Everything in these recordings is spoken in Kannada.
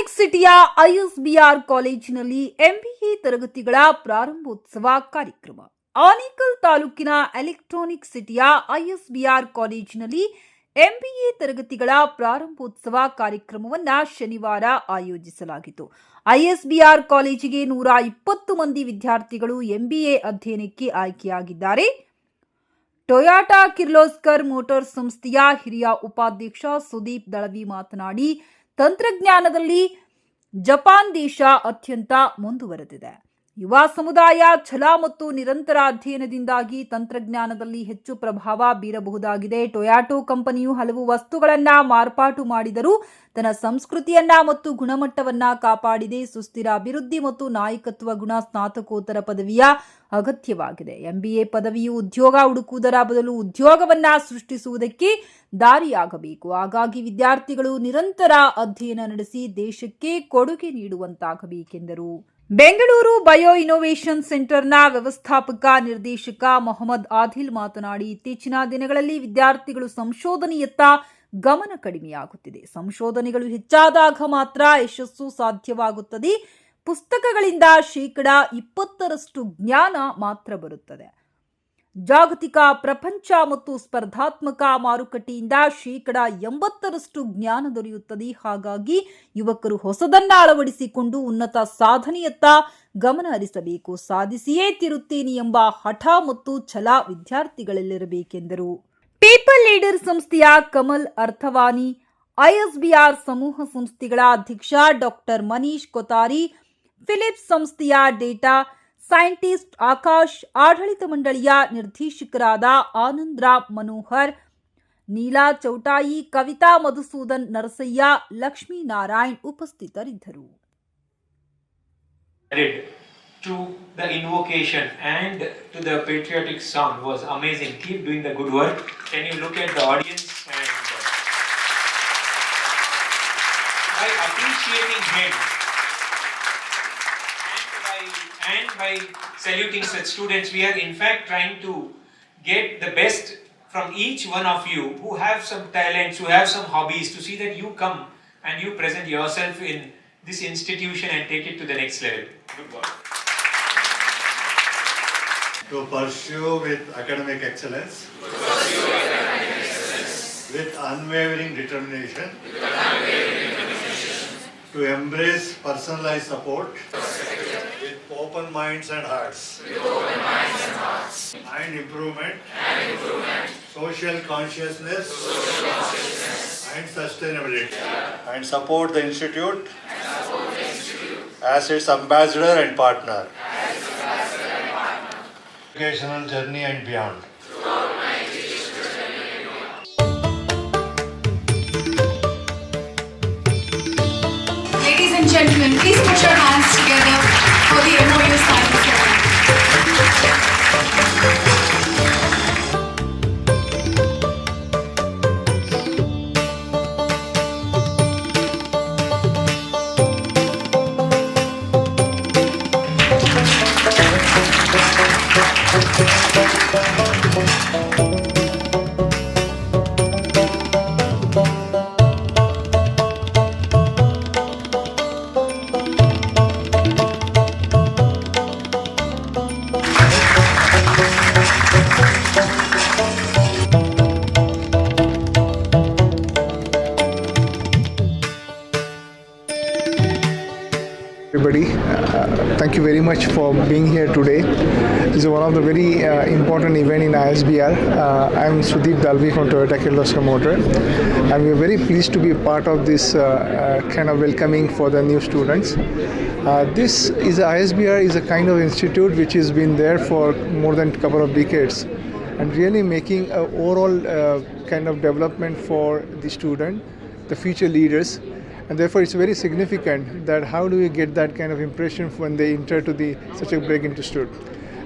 ಎಲೆಕ್ಟ್ರಾನಿಕ್ ಸಿಟಿಯ ಐಎಸ್ಬಿಆರ್ ಕಾಲೇಜಿನಲ್ಲಿ ಎಂಬಿಎ ತರಗತಿಗಳ ಪ್ರಾರಂಭೋತ್ಸವ ಕಾರ್ಯಕ್ರಮ. ಆನೇಕಲ್ ತಾಲೂಕಿನ ಎಲೆಕ್ಟ್ರಾನಿಕ್ ಸಿಟಿಯ ಐಎಸ್ಬಿಆರ್ ಕಾಲೇಜಿನಲ್ಲಿ ಎಂಬಿಎ ತರಗತಿಗಳ ಪ್ರಾರಂಭೋತ್ಸವ ಕಾರ್ಯಕ್ರಮವನ್ನು ಶನಿವಾರ ಆಯೋಜಿಸಲಾಗಿತ್ತು. ಐಎಸ್ಬಿಆರ್ ಕಾಲೇಜಿಗೆ ನೂರ ಇಪ್ಪತ್ತು ಮಂದಿ ವಿದ್ಯಾರ್ಥಿಗಳು ಎಂಬಿಎ ಅಧ್ಯಯನಕ್ಕೆ ಆಯ್ಕೆಯಾಗಿದ್ದಾರೆ. ಟೊಯಾಟಾ ಕಿರ್ಲೋಸ್ಕರ್ ಮೋಟಾರ್ಸ್ ಸಂಸ್ಥೆಯ ಹಿರಿಯ ಉಪಾಧ್ಯಕ್ಷ ಸುದೀಪ್ ದಳವಿ ಮಾತನಾಡಿ ತಂತ್ರಜ್ಞಾನದಲ್ಲಿ ಜಪಾನ್ ದೇಶ ಅತ್ಯಂತ ಮುಂದುವರೆದಿದೆ. ಯುವ ಸಮುದಾಯ ಛಲ ಮತ್ತು ನಿರಂತರ ಅಧ್ಯಯನದಿಂದಾಗಿ ತಂತ್ರಜ್ಞಾನದಲ್ಲಿ ಹೆಚ್ಚು ಪ್ರಭಾವ ಬೀರಬಹುದಾಗಿದೆ. ಟೊಯಾಟೋ ಕಂಪನಿಯು ಹಲವು ವಸ್ತುಗಳನ್ನು ಮಾರ್ಪಾಟು ಮಾಡಿದರೂ ತನ್ನ ಸಂಸ್ಕೃತಿಯನ್ನ ಮತ್ತು ಗುಣಮಟ್ಟವನ್ನ ಕಾಪಾಡಿದೆ. ಸುಸ್ಥಿರ ಅಭಿವೃದ್ಧಿ ಮತ್ತು ನಾಯಕತ್ವ ಗುಣ ಸ್ನಾತಕೋತ್ತರ ಪದವಿಯ ಅಗತ್ಯವಾಗಿದೆ. ಎಂಬಿಎ ಪದವಿಯು ಉದ್ಯೋಗ ಹುಡುಕುವುದರ ಬದಲು ಉದ್ಯೋಗವನ್ನ ಸೃಷ್ಟಿಸುವುದಕ್ಕೆ ದಾರಿಯಾಗಬೇಕು. ಹಾಗಾಗಿ ವಿದ್ಯಾರ್ಥಿಗಳು ನಿರಂತರ ಅಧ್ಯಯನ ನಡೆಸಿ ದೇಶಕ್ಕೆ ಕೊಡುಗೆ ನೀಡುವಂತಾಗಬೇಕೆಂದರು. ಬೆಂಗಳೂರು ಬಯೋ ಇನೋವೇಷನ್ ಸೆಂಟರ್ನ ವ್ಯವಸ್ಥಾಪಕ ನಿರ್ದೇಶಕ ಮೊಹಮ್ಮದ್ ಆದಿಲ್ ಮಾತನಾಡಿ, ಇತ್ತೀಚಿನ ದಿನಗಳಲ್ಲಿ ವಿದ್ಯಾರ್ಥಿಗಳು ಸಂಶೋಧನೆಯತ್ತ ಗಮನ ಕಡಿಮೆಯಾಗುತ್ತಿದೆ. ಸಂಶೋಧನೆಗಳು ಹೆಚ್ಚಾದಾಗ ಮಾತ್ರ ಯಶಸ್ಸು ಸಾಧ್ಯವಾಗುತ್ತದೆ. ಪುಸ್ತಕಗಳಿಂದ ಶೇಕಡ ಇಪ್ಪತ್ತರಷ್ಟು ಜ್ಞಾನ ಮಾತ್ರ ಬರುತ್ತದೆ. ಜಾಗತಿಕ ಪ್ರಪಂಚ ಮತ್ತು ಸ್ಪರ್ಧಾತ್ಮಕ ಮಾರುಕಟ್ಟೆಯಿಂದ ಶೇಕಡ ಎಂಬತ್ತರಷ್ಟು ಜ್ಞಾನ ದೊರೆಯುತ್ತದೆ. ಹಾಗಾಗಿ ಯುವಕರು ಹೊಸದನ್ನ ಅಳವಡಿಸಿಕೊಂಡು ಉನ್ನತ ಸಾಧನೆಯತ್ತ ಗಮನ ಹರಿಸಬೇಕು. ಸಾಧಿಸಿಯೇ ತಿರುತ್ತೇನೆ ಎಂಬ ಹಠ ಮತ್ತು ಛಲ ವಿದ್ಯಾರ್ಥಿಗಳಲ್ಲಿರಬೇಕೆಂದರು. ಪೀಪಲ್ ಲೀಡರ್ ಸಂಸ್ಥೆಯ ಕಮಲ್ ಅರ್ಥವಾನಿ ಐಎಸ್ಬಿಆರ್ ಸಮೂಹ ಸಂಸ್ಥೆಗಳ ಅಧ್ಯಕ್ಷ ಡಾಕ್ಟರ್ ಮನೀಶ್ ಕೊತಾರಿ, ಫಿಲಿಪ್ಸ್ ಸಂಸ್ಥೆಯ ಡೇಟಾ ಸೈಂಟಿಸ್ಟ್ ಆಕಾಶ್ ಆಡಳಿತ ಮಂಡಳಿಯ ನಿರ್ದೇಶಕರಾದ ಆನಂದ್ರಾಮ್ ಮನೋಹರ್ ನೀಲಾ ಚೌಟಾಯಿ ಕವಿತಾ ಮಧುಸೂದನ್ ನರಸಯ್ಯ ಲಕ್ಷ್ಮೀನಾರಾಯಣ್ ಉಪಸ್ಥಿತರಿದ್ದರು added to the invocation and to the patriotic song was amazing. Keep doing the good work. Can you look at the audience and uh, by appreciating him by saluting such students, we are in fact trying to get the best from each one of you who have some talents, who have some hobbies, to see that you come and you present yourself in this institution and take it to the next level. Good work. to pursue with academic excellence, with unwavering determination, to embrace personalized support with open minds and hearts, and improvement, And improvement. social consciousness, Social consciousness. and sustainability, and support the institute And support the institute. as its ambassador and partner As its ambassador and partner. educational journey and beyond. Ladies and gentlemen, please put your hands together for the everybody. Uh, thank you very much for being here today. This is one of the very uh, important event in ISBR. Uh, I'm Sudeep Dalvi from Toyota Kirloskar Motor, and we're very pleased to be part of this uh, uh, kind of welcoming for the new students. Uh, this is ISBR is a kind of institute which has been there for more than a couple of decades, and really making a overall uh, kind of development for the student, the future leaders. And therefore it's very significant that how do we get that kind of impression when they enter to the such a break institute.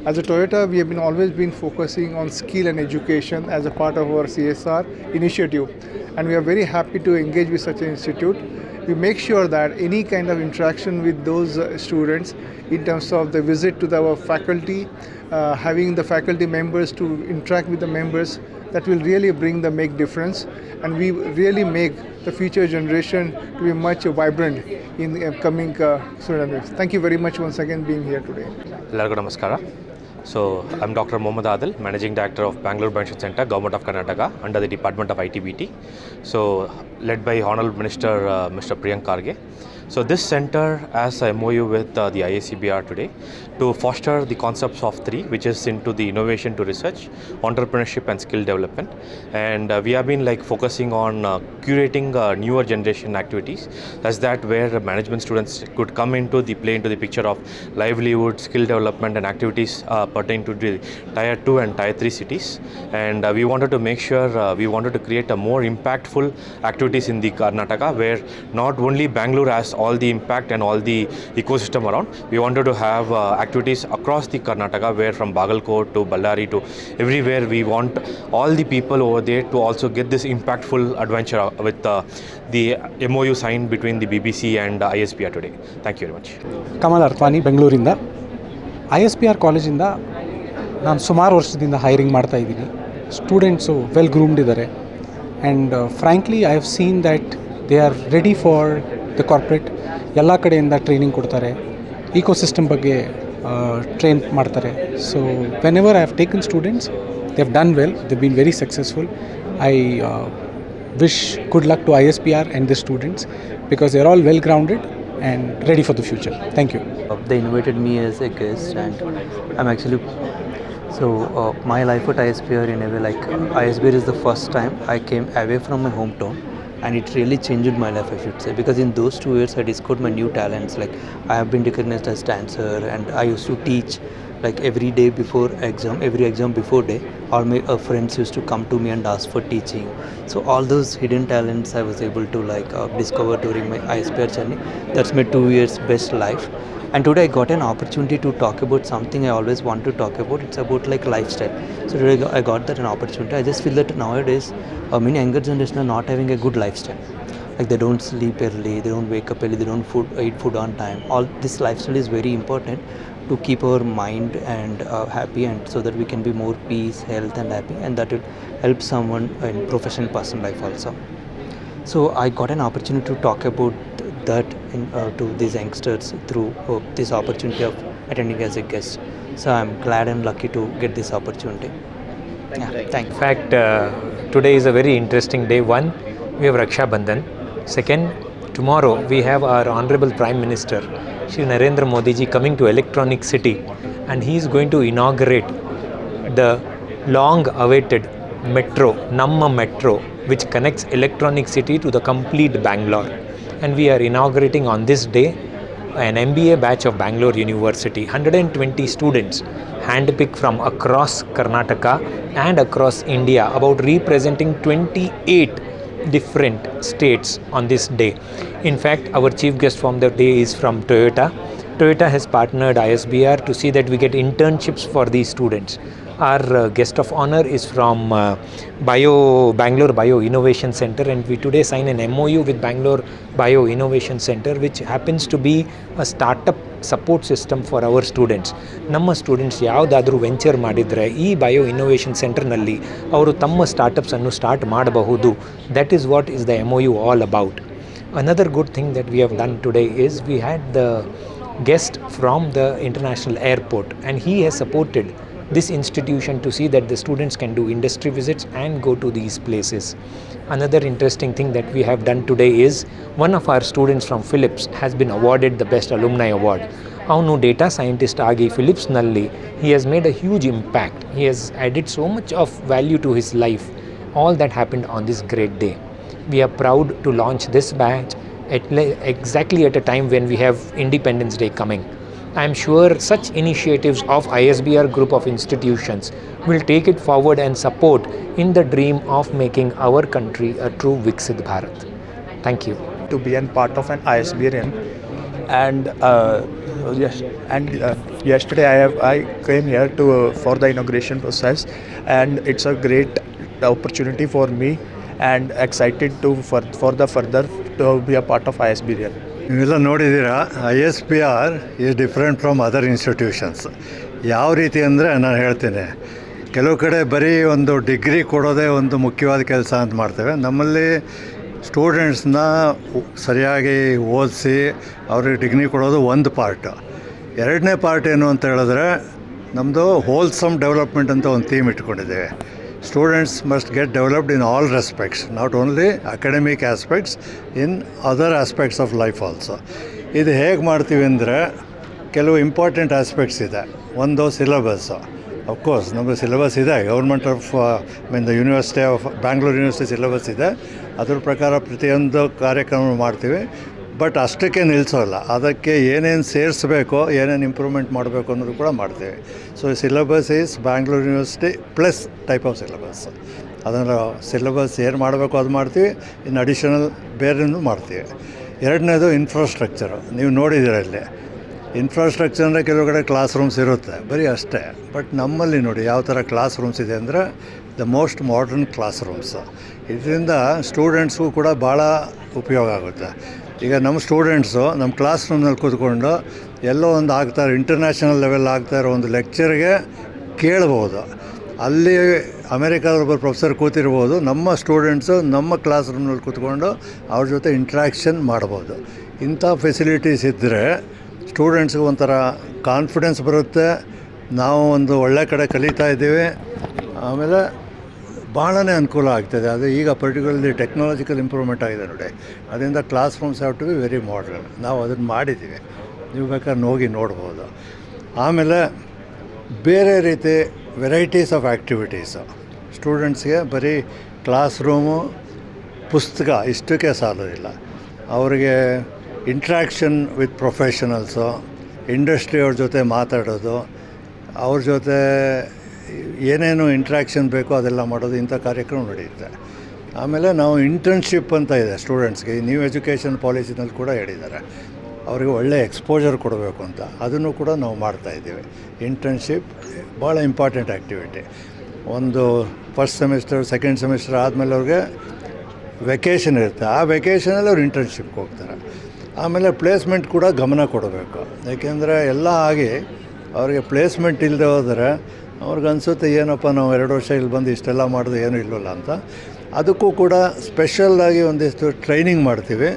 As a toyota we have been always been focusing on skill and education as a part of our csr initiative. And we are very happy to engage with such an institute we make sure that any kind of interaction with those uh, students in terms of the visit to our faculty, uh, having the faculty members to interact with the members, that will really bring the make difference and we really make the future generation to be much vibrant in the upcoming uh, student life. Thank you very much once again being here today. ಎಲ್ಲರಿಗೂ ನಮಸ್ಕಾರ so I'm Dr. Mohammad Adil, Managing Director of Bangalore Benefit Center, Government of Karnataka, under the Department of ITBT. So led by Honorable Minister uh, Mr. Priyank Karge. So this center has a MOU with uh, the IACBR today to foster the concepts of three, which is into the innovation to research, entrepreneurship and skill development. And uh, we have been like focusing on uh, curating uh, newer generation activities, That's that where management students could come into the play into the picture of livelihood, skill development and activities uh, pertaining to the tier two and tier three cities. And uh, we wanted to make sure uh, we wanted to create a more impactful activities in the Karnataka, where not only Bangalore has all the impact and all the ecosystem around, we wanted to have uh, activities across the karnataka where from bagalkot to ballari to everywhere we want all the people over there to also get this impactful adventure uh, with uh, the MOU signed between the BBC and uh, ISPR today. Thank you very much. Kamal ಅರ್ಥವಾನಿ ಬೆಂಗಳೂರಿಂದ ಐ ಎಸ್ ಪಿ ಆರ್ ಕಾಲೇಜಿಂದ ನಾನು ಸುಮಾರು ವರ್ಷದಿಂದ ಹೈರಿಂಗ್ ಮಾಡ್ತಾ ಇದ್ದೀನಿ ಸ್ಟೂಡೆಂಟ್ಸು ವೆಲ್ ಗ್ರೂಮ್ಡ್ ಇದ್ದಾರೆ and frankly I have seen that they are ready for the corporate ಎಲ್ಲ ಕಡೆಯಿಂದ ಟ್ರೈನಿಂಗ್ ಕೊಡ್ತಾರೆ ಇಕೋಸಿಸ್ಟಮ್ ಬಗ್ಗೆ ಟ್ರೈನ್ ಮಾಡ್ತಾರೆ so whenever I have taken students they have done well they been very successful I wish good luck to ISPR and the students because they're all well grounded and ready for the future. Thank you. Uh, they invited me as a guest and i'm actually so uh, my life at ISPR in a way like ISPR is the first time I came away from my hometown and it really changed my life I should say. Because in those two years I discovered my new talents. Like I have been recognized as dancer and I used to teach like every day before exam every exam before day all my uh, friends used to come to me and ask for teaching. So all those hidden talents I was able to like uh, discover during my ISPR journey. That's my two years best life and today I got an opportunity to talk about something I always want to talk about. It's about like lifestyle. So today I got- that an opportunity. I just feel that nowadays uh, many younger generation are not having a good lifestyle. Like they don't sleep early, they don't wake up early, they don't food, eat food on time. All this lifestyle is very important to keep our mind and uh, happy and so that we can be more peace, health and happy and that will help someone in professional personal life also. So I got an opportunity to talk about that in, uh, to these youngsters through uh, this opportunity of attending as a guest. So I'm glad and lucky to get this opportunity. yeah, thank you. In fact, uh, today is a very interesting day. One, we have Raksha Bandhan. Second, tomorrow we have our Honorable Prime Minister, Shri Narendra Modi ji, coming to Electronic City, and he is going to inaugurate the long-awaited metro, Namma Metro, which connects Electronic City to the complete Bangalore. And we are inaugurating on this day an MBA batch of Bangalore University. 120 students handpicked from across Karnataka and across India, about representing 28 different states on this day. In fact, our chief guest from the day is from Toyota. Toyota has partnered ISBR to see that we get internships for these students. Our uh, guest of honor is from uh, Bio Bangalore Bio Innovation Center, and we today sign an MOU with Bangalore Bio Innovation Center, which happens to be a startup support system for our students ನಮ್ಮ ಸ್ಟೂಡೆಂಟ್ಸ್ ಯಾವುದಾದ್ರೂ ವೆಂಚರ್ ಮಾಡಿದರೆ ಈ ಬಯೋ innovation ಸೆಂಟರ್ನಲ್ಲಿ ಅವರು ತಮ್ಮ ಸ್ಟಾರ್ಟಪ್ಸನ್ನು ಸ್ಟಾರ್ಟ್ ಮಾಡಬಹುದು start is what is the M O U all about another good thing that we have done today is we had the guest from the international airport and he has supported this institution to see that the students can do industry visits and go to these places another interesting thing that we have done today is one of our students from philips has been awarded the best alumni award ಅವನು ಡೇಟಾ ಸೈಂಟಿಸ್ಟ್ ಆಗಿ ಫಿಲಿಪ್ಸ್ನಲ್ಲಿ he has made a huge impact he has added so much of value to his life all that happened on this great day we are proud to launch this batch at le- exactly at a time when we have Independence Day coming. I am sure such initiatives of ISBR group of institutions will take it forward and support in the dream of making our country a true Viksit Bharat. Thank you. to be a part of an ISBN and uh, yes and uh, yesterday I have I came here to uh, for the inauguration process and it's a great opportunity for me and excited to for, for the further to be a part of ISBRN. ನೀವೆಲ್ಲ ನೋಡಿದ್ದೀರಾ I S P R is different from other institutions ಯಾವ ರೀತಿ ಅಂದರೆ ನಾನು ಹೇಳ್ತೀನಿ, ಕೆಲವು ಕಡೆ ಬರೀ ಒಂದು ಡಿಗ್ರಿ ಕೊಡೋದೇ ಒಂದು ಮುಖ್ಯವಾದ ಕೆಲಸ ಅಂತ ಮಾಡ್ತೇವೆ. ನಮ್ಮಲ್ಲಿ ಸ್ಟೂಡೆಂಟ್ಸ್ನ ಸರಿಯಾಗಿ ಓದಿಸಿ ಅವ್ರಿಗೆ ಡಿಗ್ರಿ ಕೊಡೋದು ಒಂದು ಪಾರ್ಟ್. ಎರಡನೇ ಪಾರ್ಟ್ ಏನು ಅಂತ ಹೇಳಿದ್ರೆ ನಮ್ಮದು ಹೋಲ್ಸಮ್ ಡೆವಲಪ್ಮೆಂಟ್ ಅಂತ ಒಂದು theme ಇಟ್ಕೊಂಡಿದ್ದೇವೆ. Students must get developed in all respects not only academic aspects in other aspects of life also ಇದು ಹೇಗೆ ಮಾಡ್ತೀವಿ ಅಂದರೆ ಕೆಲವು ಇಂಪಾರ್ಟೆಂಟ್ ಆಸ್ಪೆಕ್ಟ್ಸ್ ಇದೆ. ಒಂದು ಸಿಲೆಬಸ್ಸು ಅಫ್ಕೋರ್ಸ್ ನಮ್ಮದು ಸಿಲೆಬಸ್ ಇದೆ. Government of mean the university of Bangalore university syllabus ಇದೆ. ಅದ್ರ ಪ್ರಕಾರ ಪ್ರತಿಯೊಂದು ಕಾರ್ಯಕ್ರಮ ಮಾಡ್ತೀವಿ. ಬಟ್ ಅಷ್ಟಕ್ಕೆ ನಿಲ್ಲಿಸೋಲ್ಲ ಅದಕ್ಕೆ ಏನೇನು ಸೇರಿಸ್ಬೇಕೋ, ಏನೇನು ಇಂಪ್ರೂವ್ಮೆಂಟ್ ಮಾಡಬೇಕು ಅನ್ನೋದು ಕೂಡ ಮಾಡ್ತೀವಿ. So syllabus is Bangalore university plus type of syllabus ಅದನ್ನು ಸಿಲೆಬಸ್ ಏನು ಮಾಡಬೇಕು ಅದು ಮಾಡ್ತೀವಿ ಇನ್ನು ಅಡಿಷನಲ್ ಬೇರೆನೂ ಮಾಡ್ತೀವಿ. ಎರಡನೇದು ಇನ್ಫ್ರಾಸ್ಟ್ರಕ್ಚರು ನೀವು ನೋಡಿದ್ದೀರ ಇಲ್ಲಿ. ಇನ್ಫ್ರಾಸ್ಟ್ರಕ್ಚರ್ ಅಂದರೆ ಕೆಲವು ಕಡೆ ಕ್ಲಾಸ್ ರೂಮ್ಸ್ ಇರುತ್ತೆ, ಬರೀ ಅಷ್ಟೇ. ಬಟ್ ನಮ್ಮಲ್ಲಿ ನೋಡಿ ಯಾವ ಥರ ಕ್ಲಾಸ್ ರೂಮ್ಸ್ ಇದೆ ಅಂದರೆ the most modern class rooms ಇದರಿಂದ ಸ್ಟೂಡೆಂಟ್ಸ್ಗೂ ಕೂಡ ಭಾಳ ಉಪಯೋಗ ಆಗುತ್ತೆ. ಈಗ ನಮ್ಮ ಸ್ಟೂಡೆಂಟ್ಸು ನಮ್ಮ ಕ್ಲಾಸ್ ರೂಮ್ನಲ್ಲಿ ಕೂತ್ಕೊಂಡು ಎಲ್ಲೋ ಒಂದು ಆಗ್ತಾರೆ ಇಂಟರ್ನ್ಯಾಷನಲ್ ಲೆವೆಲ್ ಆಗ್ತಾ ಇರೋ ಒಂದು ಲೆಕ್ಚರ್ಗೆ ಕೇಳ್ಬೋದು. ಅಲ್ಲಿ ಅಮೇರಿಕಾದ ಒಬ್ಬರು ಪ್ರೊಫೆಸರ್ ಕೂತಿರ್ಬೋದು. ನಮ್ಮ ಸ್ಟೂಡೆಂಟ್ಸು ನಮ್ಮ ಕ್ಲಾಸ್ ರೂಮ್ನಲ್ಲಿ ಕೂತ್ಕೊಂಡು ಅವ್ರ ಜೊತೆ ಇಂಟ್ರ್ಯಾಕ್ಷನ್ ಮಾಡ್ಬೋದು. ಇಂಥ ಫೆಸಿಲಿಟೀಸ್ ಇದ್ದರೆ ಸ್ಟೂಡೆಂಟ್ಸ್ಗೆ ಒಂಥರ ಕಾನ್ಫಿಡೆನ್ಸ್ ಬರುತ್ತೆ. ನಾವು ಒಂದು ಒಳ್ಳೆ ಕಡೆ ಕಲಿತಾ ಇದ್ದೀವಿ. ಆಮೇಲೆ ಭಾಳನೇ ಅನುಕೂಲ ಆಗ್ತದೆ. ಅದು ಈಗ ಪರ್ಟಿಕ್ಯುಲರ್ಲಿ ಟೆಕ್ನಾಲಜಿಕಲ್ ಇಂಪ್ರೂವ್ಮೆಂಟ್ ಆಗಿದೆ ನೋಡಿ. ಅದರಿಂದ class rooms have to be very modern. ನಾವು ಅದನ್ನು ಮಾಡಿದ್ದೀವಿ. ನೀವು ಬೇಕಾದ್ರೆ ಹೋಗಿ ನೋಡ್ಬೋದು. ಆಮೇಲೆ ಬೇರೆ ರೀತಿ ವೆರೈಟೀಸ್ ಆಫ್ ಆ್ಯಕ್ಟಿವಿಟೀಸು ಸ್ಟೂಡೆಂಟ್ಸ್ಗೆ ಬರೀ ಕ್ಲಾಸ್ ರೂಮು, ಪುಸ್ತಕ ಇಷ್ಟಕ್ಕೆ ಸಾಲೋದಿಲ್ಲ ಅವರಿಗೆ ಇಂಟ್ರ್ಯಾಕ್ಷನ್ ವಿತ್ ಪ್ರೊಫೆಷನಲ್ಸು ಇಂಡಸ್ಟ್ರಿಯವ್ರ ಜೊತೆ ಮಾತಾಡೋದು, ಅವ್ರ ಜೊತೆ ಏನೇನು ಇಂಟ್ರ್ಯಾಕ್ಷನ್ ಬೇಕೋ ಅದೆಲ್ಲ ಮಾಡೋದು ಇಂಥ ಕಾರ್ಯಕ್ರಮ ನಡೆಯುತ್ತೆ ಆಮೇಲೆ ನಾವು ಇಂಟರ್ನ್ಶಿಪ್ ಅಂತ ಇದೆ ಸ್ಟೂಡೆಂಟ್ಸ್ಗೆ ನ್ಯೂ ಎಜುಕೇಷನ್ ಪಾಲಿಸಿನಲ್ಲಿ ಕೂಡ ಹೇಳಿದ್ದಾರೆ. ಅವರಿಗೆ ಒಳ್ಳೆ ಎಕ್ಸ್ಪೋಜರ್ ಕೊಡಬೇಕು ಅಂತ. ಅದನ್ನು ಕೂಡ ನಾವು ಮಾಡ್ತಾಯಿದ್ದೀವಿ ಇಂಟರ್ನ್ಶಿಪ್ ಭಾಳ ಇಂಪಾರ್ಟೆಂಟ್ ಆ್ಯಕ್ಟಿವಿಟಿ ಒಂದು ಫಸ್ಟ್ ಸೆಮಿಸ್ಟರ್ ಸೆಕೆಂಡ್ ಸೆಮಿಸ್ಟರ್ ಆದಮೇಲೆ ಅವ್ರಿಗೆ ವೆಕೇಷನ್ ಇರುತ್ತೆ. ಆ ವೆಕೇಷನಲ್ಲಿ ಅವ್ರು ಇಂಟರ್ನ್ಶಿಪ್ಗೆ ಹೋಗ್ತಾರೆ. ಆಮೇಲೆ ಪ್ಲೇಸ್ಮೆಂಟ್ ಕೂಡ ಗಮನ ಕೊಡಬೇಕು. ಏಕೆಂದರೆ ಎಲ್ಲ ಆಗಿ ಅವರಿಗೆ ಪ್ಲೇಸ್ಮೆಂಟ್ ಇಲ್ಲದೆ ಹೋದರೆ ಅವ್ರಿಗೆ ಅನಿಸುತ್ತೆ ಏನಪ್ಪ ನಾವು ಎರಡು ವರ್ಷ ಇಲ್ಲಿ ಬಂದು ಇಷ್ಟೆಲ್ಲ ಮಾಡೋದು ಏನೂ ಇಲ್ಲವಲ್ಲ ಅಂತ. ಅದಕ್ಕೂ ಕೂಡ ಸ್ಪೆಷಲ್ಲಾಗಿ ಒಂದಿಷ್ಟು ಟ್ರೈನಿಂಗ್ ಮಾಡ್ತೀವಿ.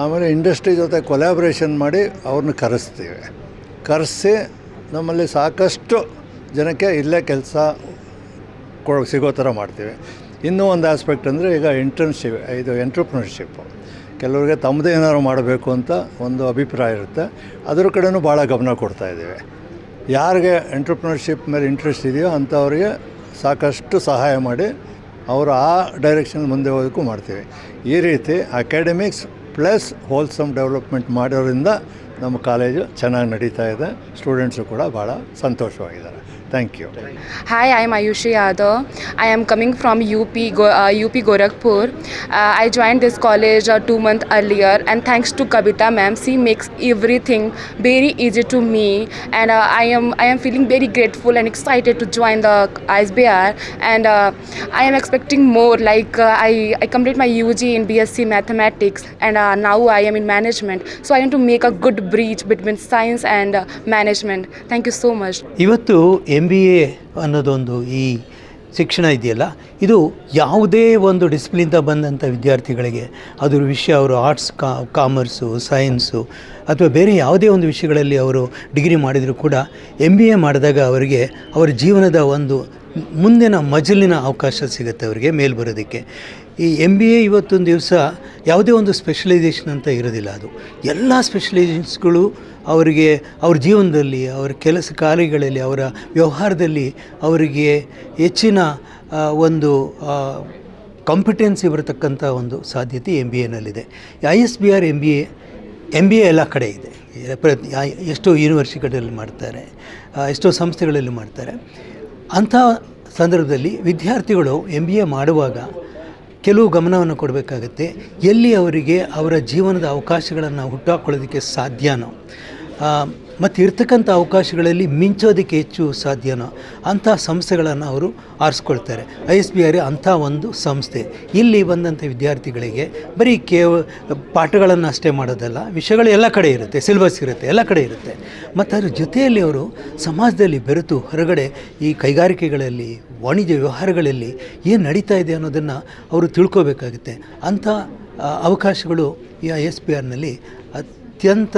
ಆಮೇಲೆ ಇಂಡಸ್ಟ್ರಿ ಜೊತೆ ಕೊಲ್ಯಾಬ್ರೇಷನ್ ಮಾಡಿ ಅವ್ರನ್ನ ಕರೆಸ್ತೀವಿ. ಕರೆಸಿ ನಮ್ಮಲ್ಲಿ ಸಾಕಷ್ಟು ಜನಕ್ಕೆ ಇಲ್ಲೇ ಕೆಲಸ ಕೊ ಸಿಗೋ ಥರ ಮಾಡ್ತೀವಿ. ಇನ್ನೂ ಒಂದು ಆಸ್ಪೆಕ್ಟ್ ಅಂದರೆ ಈಗ ಇಂಟರ್ನ್ಶಿಪ್ ಇದು ಎಂಟ್ರಪ್ರಿನರ್ಶಿಪ್ ಕೆಲವರಿಗೆ ತಮ್ಮದೇ ಏನಾದ್ರು ಮಾಡಬೇಕು ಅಂತ ಒಂದು ಅಭಿಪ್ರಾಯ ಇರುತ್ತೆ. ಅದ್ರ ಕಡೆನೂ ಭಾಳ ಗಮನ ಕೊಡ್ತಾ ಇದ್ದೀವಿ. ಯಾರಿಗೆ ಎಂಟ್ರಪ್ರಿನರ್ಶಿಪ್ ಮೇಲೆ ಇಂಟ್ರೆಸ್ಟ್ ಇದೆಯೋ ಅಂಥವ್ರಿಗೆ ಸಾಕಷ್ಟು ಸಹಾಯ ಮಾಡಿ ಅವರು ಆ ಡೈರೆಕ್ಷನ್ ಮುಂದೆ ಹೋಗೋದಕ್ಕೂ ಮಾಡ್ತೀವಿ. ಈ ರೀತಿ ಅಕಾಡೆಮಿಕ್ಸ್ ಪ್ಲಸ್ ಹೋಲ್ಸಮ್ ಡೆವಲಪ್ಮೆಂಟ್ ಮಾಡೋದ್ರಿಂದ ನಮ್ಮ ಕಾಲೇಜು ಚೆನ್ನಾಗಿ ನಡೀತಾ ಇದೆ. ಸ್ಟೂಡೆಂಟ್ಸು ಕೂಡ ಭಾಳ ಸಂತೋಷವಾಗಿದ್ದಾರೆ. Thank you Hi, I am Ayushi Yadav. I am coming from UP, Go- uh, UP Gorakhpur. Uh, I joined this college uh, two months earlier, and thanks to Kavita ma'am, she makes everything very easy to me, and uh, I am I am feeling very grateful and excited to join the ISBR, and uh, I am expecting more. Like uh, I I complete my UG in BSc Mathematics, and uh, now I am in management. So I want to make a good bridge between science and uh, management. Thank you so much. ಇವತ್ತು ಎಂ ಬಿ ಎ ಅನ್ನೋದೊಂದು ಈ ಶಿಕ್ಷಣ ಇದೆಯಲ್ಲ, ಇದು ಯಾವುದೇ ಒಂದು ಡಿಸಿಪ್ಲಿಂದ ಬಂದಂಥ ವಿದ್ಯಾರ್ಥಿಗಳಿಗೆ ಅದ್ರ ವಿಷಯ ಅವರು ಆರ್ಟ್ಸ್ ಕಾ ಕಾಮರ್ಸು ಸೈನ್ಸು ಅಥವಾ ಬೇರೆ ಯಾವುದೇ ಒಂದು ವಿಷಯಗಳಲ್ಲಿ ಅವರು ಡಿಗ್ರಿ ಮಾಡಿದರೂ ಕೂಡ ಎಂ ಬಿ ಎ ಮಾಡಿದಾಗ ಅವರಿಗೆ ಅವರ ಜೀವನದ ಒಂದು ಮುಂದಿನ ಮಜಲಿನ ಅವಕಾಶ ಸಿಗುತ್ತೆ ಅವರಿಗೆ, ಮೇಲ್ ಬರೋದಕ್ಕೆ. ಈ ಎಂ ಬಿ ಎ ಇವತ್ತೊಂದು ದಿವಸ ಯಾವುದೇ ಒಂದು ಸ್ಪೆಷಲೈಸೇಷನ್ ಅಂತ ಇರೋದಿಲ್ಲ ಅದು. ಎಲ್ಲ ಸ್ಪೆಷಲೈಸೇಷನ್ಸ್ಗಳು ಅವರಿಗೆ ಅವ್ರ ಜೀವನದಲ್ಲಿ, ಅವರ ಕೆಲಸ ಕಾರ್ಯಗಳಲ್ಲಿ, ಅವರ ವ್ಯವಹಾರದಲ್ಲಿ ಅವರಿಗೆ ಹೆಚ್ಚಿನ ಒಂದು ಕಾಂಪಿಟೆನ್ಸಿ ಬರತಕ್ಕಂಥ ಒಂದು ಸಾಧ್ಯತೆ M B ಎನಲ್ಲಿದೆ I S B R M B A M B A ಎಲ್ಲ ಕಡೆ ಇದೆ. ಪ್ರತಿ ಎಷ್ಟೋ ಯೂನಿವರ್ಸಿಟಿಗಳಲ್ಲಿ ಮಾಡ್ತಾರೆ ಎಷ್ಟೋ ಸಂಸ್ಥೆಗಳಲ್ಲಿ ಮಾಡ್ತಾರೆ. ಅಂಥ ಸಂದರ್ಭದಲ್ಲಿ ವಿದ್ಯಾರ್ಥಿಗಳು ಎಂ ಬಿ ಎ ಮಾಡುವಾಗ ಕೆಲವು ಗಮನವನ್ನು ಕೊಡಬೇಕಾಗತ್ತೆ. ಎಲ್ಲಿ ಅವರಿಗೆ ಅವರ ಜೀವನದ ಅವಕಾಶಗಳನ್ನು ಹುಟ್ಟಾಕೊಳ್ಳೋದಕ್ಕೆ ಸಾಧ್ಯನೋ. ಮತ್ತು ಇರ್ತಕ್ಕಂಥ ಅವಕಾಶಗಳಲ್ಲಿ ಮಿಂಚೋದಕ್ಕೆ ಹೆಚ್ಚು ಸಾಧ್ಯನೋ ಅಂಥ ಸಂಸ್ಥೆಗಳನ್ನು ಅವರು ಆರಿಸ್ಕೊಳ್ತಾರೆ. ಐ ಎಸ್ ಬಿ ಆರ್ ಅಂಥ ಒಂದು ಸಂಸ್ಥೆ. ಇಲ್ಲಿ ಬಂದಂಥ ವಿದ್ಯಾರ್ಥಿಗಳಿಗೆ ಬರೀ ಕೇವ, ಪಾಠಗಳನ್ನು ಅಷ್ಟೇ ಮಾಡೋದಲ್ಲ, ವಿಷಯಗಳು ಎಲ್ಲ ಕಡೆ ಇರುತ್ತೆ, ಸಿಲೆಬಸ್ ಇರುತ್ತೆ, ಎಲ್ಲ ಕಡೆ ಇರುತ್ತೆ. ಮತ್ತು ಅದ್ರ ಜೊತೆಯಲ್ಲಿ ಅವರು ಸಮಾಜದಲ್ಲಿ ಬೆರೆತು ಹೊರಗಡೆ ಈ ಕೈಗಾರಿಕೆಗಳಲ್ಲಿ, ವಾಣಿಜ್ಯ ವ್ಯವಹಾರಗಳಲ್ಲಿ ಏನು ನಡೀತಾ ಇದೆ ಅನ್ನೋದನ್ನು ಅವರು ತಿಳ್ಕೋಬೇಕಾಗುತ್ತೆ. ಅಂಥ ಅವಕಾಶಗಳು ಈ ಐ ಎಸ್ ಬಿ ಆರ್ನಲ್ಲಿ ಅತ್ಯಂತ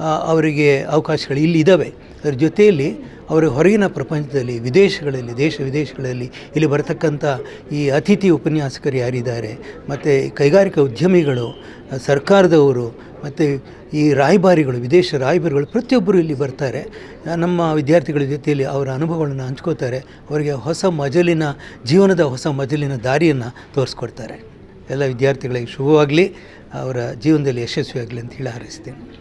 ಅವರಿಗೆ ಅವಕಾಶಗಳು ಇಲ್ಲಿ ಇದ್ದಾವೆ. ಅದರ ಜೊತೆಯಲ್ಲಿ ಅವರ ಹೊರಗಿನ ಪ್ರಪಂಚದಲ್ಲಿ, ವಿದೇಶಗಳಲ್ಲಿ, ದೇಶ ವಿದೇಶಗಳಲ್ಲಿ ಇಲ್ಲಿ ಬರತಕ್ಕಂಥ ಈ ಅತಿಥಿ ಉಪನ್ಯಾಸಕರು ಯಾರಿದ್ದಾರೆ, ಮತ್ತು ಕೈಗಾರಿಕಾ ಉದ್ಯಮಿಗಳು, ಸರ್ಕಾರದವರು, ಮತ್ತು ಈ ರಾಯಭಾರಿಗಳು, ವಿದೇಶ ರಾಯಭಾರಿಗಳು ಪ್ರತಿಯೊಬ್ಬರು ಇಲ್ಲಿ ಬರ್ತಾರೆ. ನಮ್ಮ ವಿದ್ಯಾರ್ಥಿಗಳ ಜೊತೆಯಲ್ಲಿ ಅವರ ಅನುಭವಗಳನ್ನು ಹಂಚ್ಕೋತಾರೆ. ಅವರಿಗೆ ಹೊಸ ಮಜಲಿನ, ಜೀವನದ ಹೊಸ ಮಜಲಿನ ದಾರಿಯನ್ನು ತೋರಿಸ್ಕೊಡ್ತಾರೆ. ಎಲ್ಲ ವಿದ್ಯಾರ್ಥಿಗಳಿಗೆ ಶುಭವಾಗಲಿ. ಅವರ ಜೀವನದಲ್ಲಿ ಯಶಸ್ವಿಯಾಗಲಿ ಅಂತ ಹೇಳಿ ಹಾರೈಸ್ತೇನೆ.